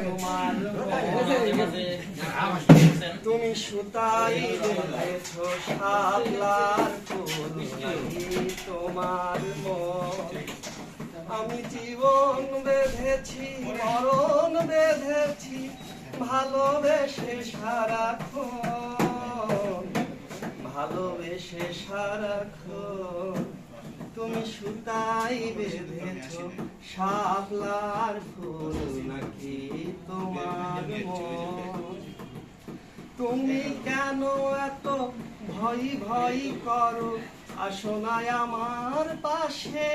তোমার তুমি সুতাই তোমার আমি জীবন বেঁধেছি মরণ বেঁধেছি ভালোবেসে সারাক্ষণ। ভালোবেসে সারাক্ষণ। সুতাই বেঁধেছ, শাপলার ফুল নাকি তোমার তুমি কেন এত ভয় ভয় করো? আসো না আমার পাশে।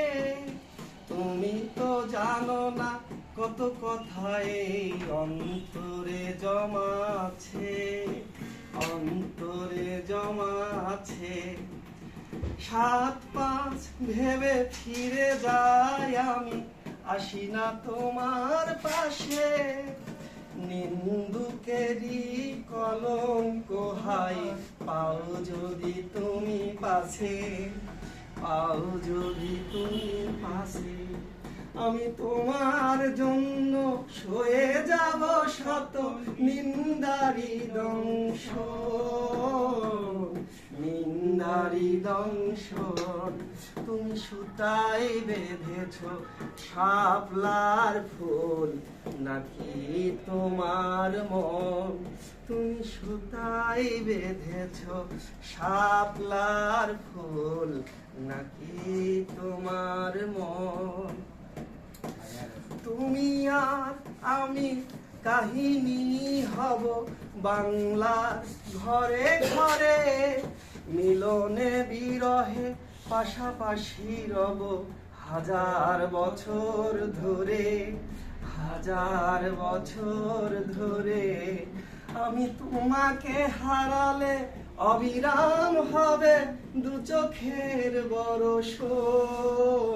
তুমি তো জানো না কত কথা এই অন্তরে জমা সাত পাঁচ ভেবে ফিরে যাই আমি। আসি না তোমার পাশে। নিন্দুকেরই কলঙ্ক হাই, পাও যদি তুমি পাশে, পাও যদি তুমি পাশে। আমি তোমার জন্য সয়ে যাব শত নিন্দারি দংশ নিন্দারি দংশন, তুমি সুতাই বেঁধেছ শাপলার ফুল, নাকি তোমার মন? তুমি সুতাই বেঁধেছ শাপলার ফুল, নাকি তোমার মন? তুমি আর আমি কাহিনী হব বাংলার ঘরে ঘরে। মিলনে বিরহে পাশাপাশি রব হাজার বছর ধরে, হাজার বছর ধরে আমি তোমাকে হারালে অবিরাম হবে দু চোখের বড় দু